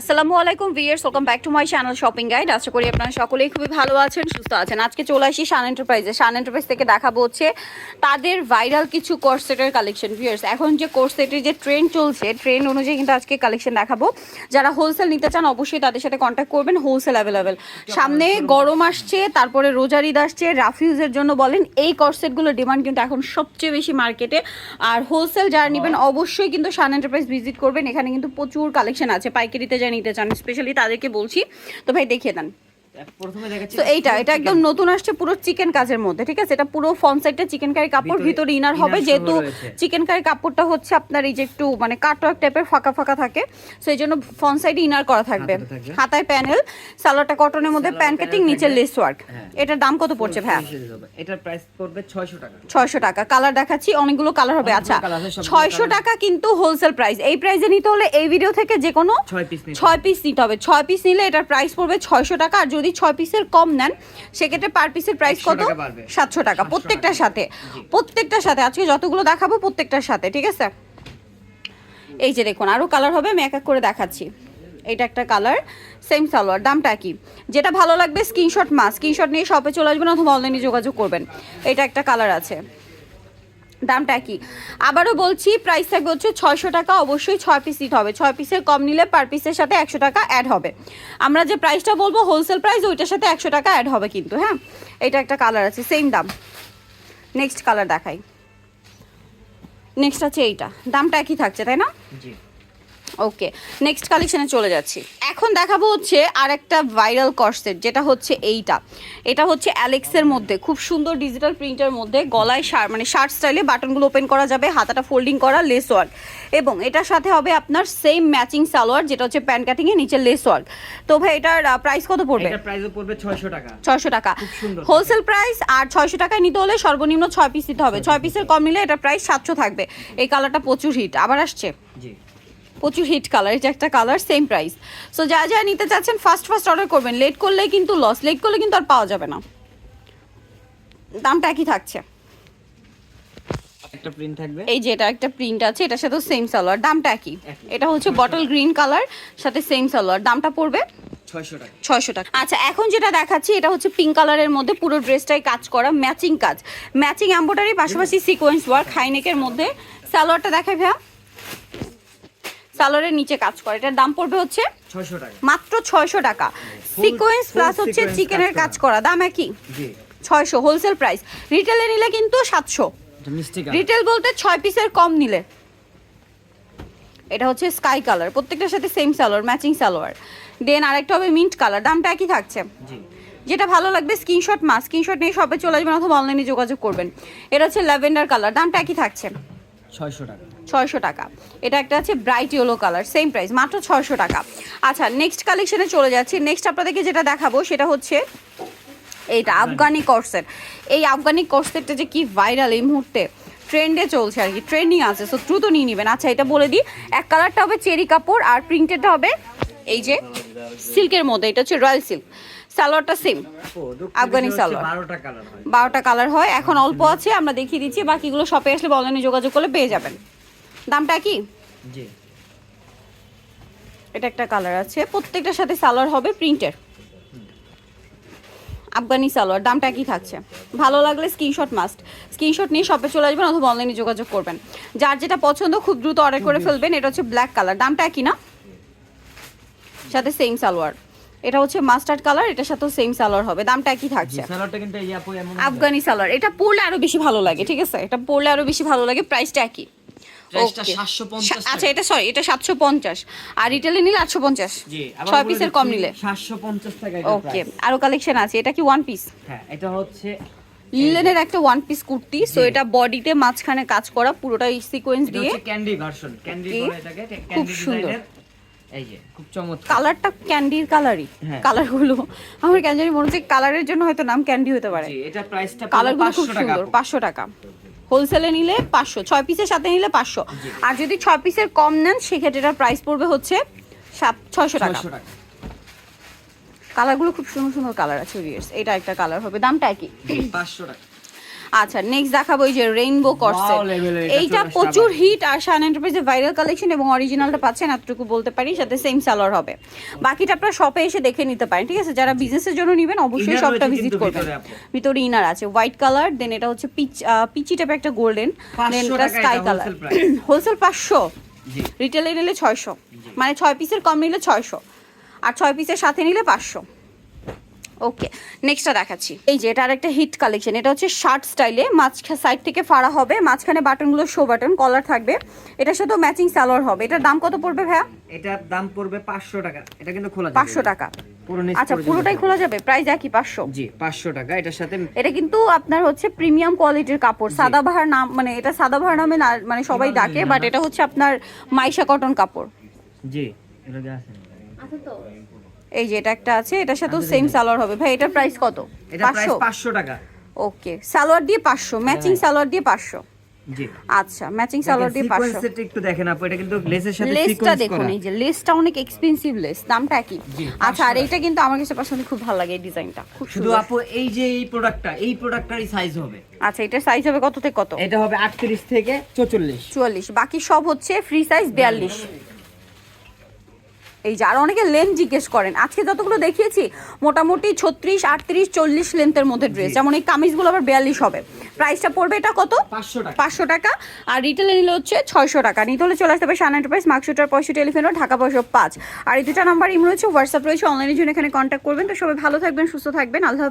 আসসালামু আলাইকুম viewers welcome back to my channel shopping guide আশা করি আপনারা সকলেই খুবই ভালো আছেন সুস্থ আছেন। আজকে চলে আসি সান এন্টারপ্রাইজে সান এন্টারপ্রাইজ থেকে দেখাবো হচ্ছে তাদের ভাইরাল কিছু কোর্সেটের কালেকশন ভিয়ার্স এখন যে কোর্সেটের যে ট্রেন্ড চলছে ট্রেন্ড অনুযায়ী কিন্তু আজকে কালেকশন দেখাবো। যারা হোলসেল নিতে চান অবশ্যই তাদের সাথে কন্ট্যাক্ট করবেন হোলসেল অ্যাভেলেবেল সামনে গরম আসছে তারপরে রোজার ঈদ আসছে। রাফিউজের জন্য বলেন এই কর্সেটগুলোর ডিমান্ড কিন্তু এখন সবচেয়ে বেশি মার্কেটে আর হোলসেল যারা নেবেন অবশ্যই কিন্তু সান এন্টারপ্রাইজ ভিজিট করবেন। এখানে কিন্তু প্রচুর কালেকশন আছে পাইকারিতে যা নিতে চান স্পেশালি তাদেরকে বলছি। তো ভাই দেখিয়ে দেন। তো এইটা এটা একদম নতুন আসছে পুরো চিকেন কাজের মধ্যে ঠিক আছে? এটা পুরো সাইডটা চিকেন কারি কাপড় ভিতরে ইনার হবে যেহেতু চিকেন কারি কাপড়টা হচ্ছে আপনার এই যে একটু মানে কাটওয়ার্ক টাইপের ফাঁকা ফাঁকা থাকে। সো এই জন্য সাইডে ইনার করা থাকবে। হাতায় প্যানেল সালোয়ারটা কটনের মধ্যে প্যান কাটিং নিচে লেস ওয়ার্ক। এটার দাম কত পড়ছে ভাইয়া? এটার প্রাইস পড়বে 600 টাকা। ছয়শো টাকা। কালার দেখাচ্ছি অনেকগুলো কালার হবে। আচ্ছা colour আছে, সবগুলো ছয়শো colour- টাকা কিন্তু হোলসেল প্রাইস এই প্রাইসে নিতে হলে এই ভিডিও থেকে যে কোনো 6 পিস নিতে ছয় পিস নিতে হবে। ছয় পিস নিলে এটার প্রাইস পড়বে ছয়শো টাকা। আর যদি ছয় পিসের কম নেন সেক্ষেত্রে পার পিসের প্রাইস কত? টাকা বাড়বে। সাতশো টাকা। প্রত্যেকটার সাথে। প্রত্যেকটার সাথে। আজকে যতগুলো দেখাবো প্রত্যেকটার সাথে। ঠিক আছে? এই যে দেখুন আরও কালার হবে আমি এক এক করে দেখাচ্ছি। এটা একটা কালার সেম সালোয়ার, দামটা কি? যেটা ভালো লাগবে স্ক্রিনশট মাস স্ক্রিনশট নিয়ে শপে চলে আসবেন অথবা অনলাইনে যোগাযোগ করবেন। এটা একটা কালার আছে। দামটা কি? আবারও বলছি প্রাইস থাকবে হচ্ছে ছয়শো টাকা, অবশ্যই ছয় পিস নিতে হবে। ছয় পিসের কম নিলে পার পিসের সাথে একশো টাকা অ্যাড হবে। আমরা যে প্রাইসটা বলব হোলসেল প্রাইস ওইটার সাথে একশো টাকা অ্যাড হবে কিন্তু হ্যাঁ? এটা একটা কালার আছে সেম দাম। নেক্সট কালার দেখাই। নেক্সট আছে এইটা। দামটা একই থাকছে, তাই না? ওকে নেক্সট কালেকশনে চলে যাচ্ছি। এখন দেখাবো হচ্ছে আরেকটা ভাইরাল কর্সেট যেটা হচ্ছে এইটা। এটা হচ্ছে অ্যালেক্সের মধ্যে। খুব সুন্দর ডিজিটাল প্রিন্টের মধ্যে গলায় শার্ট মানে শার্ট স্টাইলে বাটনগুলো ওপেন করা যাবে হাতাটা ফোল্ডিং করা লেস ওয়ার্ক এবং এটার সাথে হবে আপনার সেম ম্যাচিং সালোয়ার যেটা হচ্ছে প্যান্ট কাটিং এর নিচে লেস ওয়ার্ক তো ভাই এটার প্রাইস কত পড়বে? এটার প্রাইসও পড়বে 600 টাকা। ছয়শো টাকা। হোলসেল প্রাইস আর ছয়শো টাকায় নিতে হলে সর্বনিম্ন ছয় পিস নিতে হবে। ছয় পিসের কম নিলে এটা প্রাইস সাতশো থাকবে। এই কালারটা প্রচুর হিট আবার আসছে। জি। প্রচুর হিট কালার এটা একটা কালার সেম প্রাইস সো যা যা নিতে চাচ্ছেন ফার্স্ট ফার্স্ট অর্ডার করবেন। লেট করলে কিন্তু লস লেট করলে কিন্তু আর পাওয়া যাবে না। দামটা একই থাকছে। একটা প্রিন্ট থাকবে? এই যে এটা একটা প্রিন্ট আছে এটার সাথে সেম সালোয়ার দামটা একই। এটা হচ্ছে বটল গ্রিন কালার সাথে সেম সালোয়ার দামটা পড়বে 600 টাকা। ছয়শো টাকা। আচ্ছা এখন যেটা দেখাচ্ছি এটা হচ্ছে পিঙ্ক কালারের মধ্যে পুরো ড্রেসটাই কাজ করা ম্যাচিং কাজ। ম্যাচিং এম্বোটারি পাশাপাশি সিকোয়েন্স ওয়ার্ক হাইনেকের মধ্যে। সালোয়ারটা দেখাই ভাইয়া। সালোয়ারের নিচে কাজ করে। এটার দাম পড়বে হচ্ছে মাত্র ছয়শো টাকা। সিকোয়েন্স প্লাস হচ্ছে চিকেনের কাজ করা। দাম একই? ছয়শো হোলসেল প্রাইস রিটেলে নিলে কিন্তু সাতশো। রিটেল বলতে ছয় পিসের কম নিলে। এটা হচ্ছে স্কাই কালার প্রত্যেকটার সাথে same salwar matching salwar then আরেকটা হবে মিন্ট কালার দামটা একই থাকছে। যেটা ভালো লাগবে স্ক্রিনশট মাস স্ক্রিনশট নিয়ে শপে চলে আসবেন অথবা অনলাইনে যোগাযোগ করবেন। এটা হচ্ছে ল্যাভেন্ডার কালার দামটা একই থাকছে। 600 টাকা। ছয়শো টাকা। এটা একটা আছে bright yellow colour same price মাত্র ছয়শো টাকা। আচ্ছা নেক্সট কালেকশনে চলে যাচ্ছি। নেক্সট আপনাদেরকে যেটা দেখাবো সেটা হচ্ছে এইটা আফগানি কর্সেট এই আফগানি কর্সেটটা যে কি ভাইরাল এই মুহূর্তে ট্রেন্ডে চলছে আর কি ট্রেন্ডিং আছে সো দ্রুত নিয়ে নেবেন। আচ্ছা এটা বলে দিই এক কালারটা হবে চেরি কাপড় আর প্রিন্টেডটা হবে এই যে সিল্কের মধ্যে এটা হচ্ছে রয়্যাল সিল্ক সালোয়ারটা সেম আফগানি সালোয়ার। 12টা কালার বারোটা কালার হয়। এখন অল্প আছে আমরা দেখিয়ে দিচ্ছি। বাকিগুলো শপে আসলে অনলাইনে যোগাযোগ করলে পেয়ে যাবেন। দামটা কি? এটা একটা কালার আছে। প্রত্যেকটার সাথে সালোয়ার হবে প্রিন্টের আফগানি সালোয়ার। দামটা কি থাকছে? ভালো লাগলে স্ক্রিনশট মাস্ট স্ক্রিনশট নিয়ে শপে চলে আসবেন অথবা অনলাইনে যোগাযোগ করবেন। যার যেটা পছন্দ খুব দ্রুত অর্ডার করে ফেলবেন। এটা হচ্ছে ব্ল্যাক কালার দামটা একই না? সাথে সেম সালোয়ার। এটা হচ্ছে মাস্টার্ড কালার এটার সাথেও সেম সালোয়ার হবে। দামটা একই থাকছে। সালোয়ারটা কিন্তু এই আপু এমন আফগানি সালোয়ার এটা পরলে আরও বেশি ভালো লাগে ঠিক আছে? এটা পরলে আরও বেশি ভালো লাগে প্রাইসটা একই। প্রাইসটা Okay. 750 সা- আচ্ছা এটা সরি এটা সাতশো পঞ্চাশ। আর রিটেলে নিলে আটশো পঞ্চাশ। ছয় পিসের কম নিলে। 750 টাকা ওকে। আরও কালেকশন আছে এটা কি ওয়ান পিস হ্যাঁ এটা হচ্ছে লিলেনের একটা ওয়ান পিস কুর্তি সো এটা বডিতে মাঝখানে কাজ করা পুরোটাই সিকোয়েন্স দিয়ে। ক্যান্ডি ভার্সন ক্যান্ডি বলে এটাকে খুব সুন্দর। এই যে খুব চমৎকার। কালারটা ক্যান্ডির কালারই। কালারগুলো আমার কেন জানি মনে হচ্ছে কালারের জন্য হয়তো নাম ক্যান্ডি হতে পারে। জি এটা প্রাইসটা কালারগুলো খুব সুন্দর। পাঁচশো টাকা। হোলসেলে নিলে পাঁচশো ছয় পিসের সাথে নিলে পাঁচশো। আর যদি ছয় পিসের কম নেন সেক্ষেত্রে এটার প্রাইস পড়বে হচ্ছে সাত ছয়শো টাকা। 600 টাকা। কালারগুলো খুব সুন্দর সুন্দর কালার আছে এটা একটা কালার হবে দামটা কি 500 টাকা। আচ্ছা নেক্সট দেখাবো এই যে রেইনবো করসেট এইটা প্রচুর হিট আর শান এন্টারপ্রাইজের ভাইরাল কালেকশন এবং অরিজিনালটা পাচ্ছেন এতটুকু বলতে পারি সাথে সেম সালোয়ার হবে। বাকিটা আপনারা শপে এসে দেখে নিতে পারেন ঠিক আছে? যারা বিজনেসের জন্য নেবেন অবশ্যই শপটা ভিজিট করবেন। ভিতরে ইনার আছে হোয়াইট কালার দেন এটা হচ্ছে পিচ পিচি টাইপের একটা গোল্ডেন দেন এটা স্কাই কালার হোলসেল পাঁচশো রিটেলে নিলে ছয়শো মানে ছয় পিসের কম নিলে ছয়শো আর ছয় পিসের সাথে নিলে পাঁচশো। ওকে নেক্সটটা দেখাচ্ছি। এই যে এটা আরেকটা হিট কালেকশন এটা হচ্ছে শার্ট স্টাইলে মাঝ সাইড থেকে ফাড়া হবে মাঝখানে বাটনগুলো শো বাটন কলার থাকবে। এটার সাথেও ম্যাচিং সালোয়ার হবে। এটার দাম কত পড়বে ভাইয়া? এটার দাম পড়বে পাঁচশো টাকা। এটা কিন্তু খোলা যাবে। পাঁচশো টাকা। আচ্ছা পুরোটাই খোলা। যাবে? প্রাইস একই পাঁচশো? জি পাঁচশো টাকা। এটার সাথে এটা কিন্তু আপনার হচ্ছে প্রিমিয়াম কোয়ালিটির কাপড়। সাদাবাহার নাম মানে এটা সাদাবাহার নামে না মানে সবাই ডাকে বাট এটা হচ্ছে আপনার মাইশা কটন কাপড়। জি এটা দিয়ে আছে এই যে এটা একটা আছে এটার সাথেও সেম সালোয়ার হবে। ভাই এটার প্রাইস কত? এটা প্রাইস পাঁচশো পাঁচশো টাকা। ওকে সালোয়ার দিয়ে পাঁচশো ম্যাচিং হ্যাঁ। সালোয়ার দিয়ে পাঁচশো। জি। আচ্ছা ম্যাচিং সালোয়ার দিয়ে পাঁচশো। সিকোয়েন্সটা একটু দেখেন আপু এটা কিন্তু লেসের সাথে লেসটা দেখুন এই যে লেসটা অনেক এক্সপেন্সিভ লেস দামটা কি আচ্ছা আর 500 এইটা কিন্তু আমার কাছে পার্সোনালি খুব ভালো লাগে এই ডিজাইনটা খুব শুধু আপু এই যে এই প্রোডাক্টটা এই প্রোডাক্টটারই সাইজ হবে। আচ্ছা এটার সাইজ হবে কত থেকে কত? এটা হবে আটত্রিশ থেকে চৌচল্লিশ। চুয়াল্লিশ বাকি সব হচ্ছে ফ্রি সাইজ বিয়াল্লিশ। এই যে আর অনেকে লেন্থ জিজ্ঞেস করেন। আজকে যতগুলো দেখিয়েছি মোটামুটি ছত্রিশ আটত্রিশ চল্লিশ লেন্থের মধ্যে ড্রেস যেমন এই কামিজগুলো আবার বিয়াল্লিশ হবে। প্রাইসটা পড়বে এটা কত? পাঁচশো টাকা। পাঁচশো টাকা। আর রিটেল নিলে হচ্ছে ছয়শো টাকা। নিতে হলে চলে আসতে হবে সান এন্টারপ্রাইজ মার্কশুটার পঁয়ষট্টি টেলিফোন ঢাকা পয়সা পাঁচ। আর এই দুটা নাম্বার ইম রয়েছে হোয়াটসঅ্যাপ রয়েছে অনলাইনের জন্য এখানে কন্ট্যাক্ট করবেন। তো সবাই ভালো থাকবেন সুস্থ থাকবেন। আল্লাহ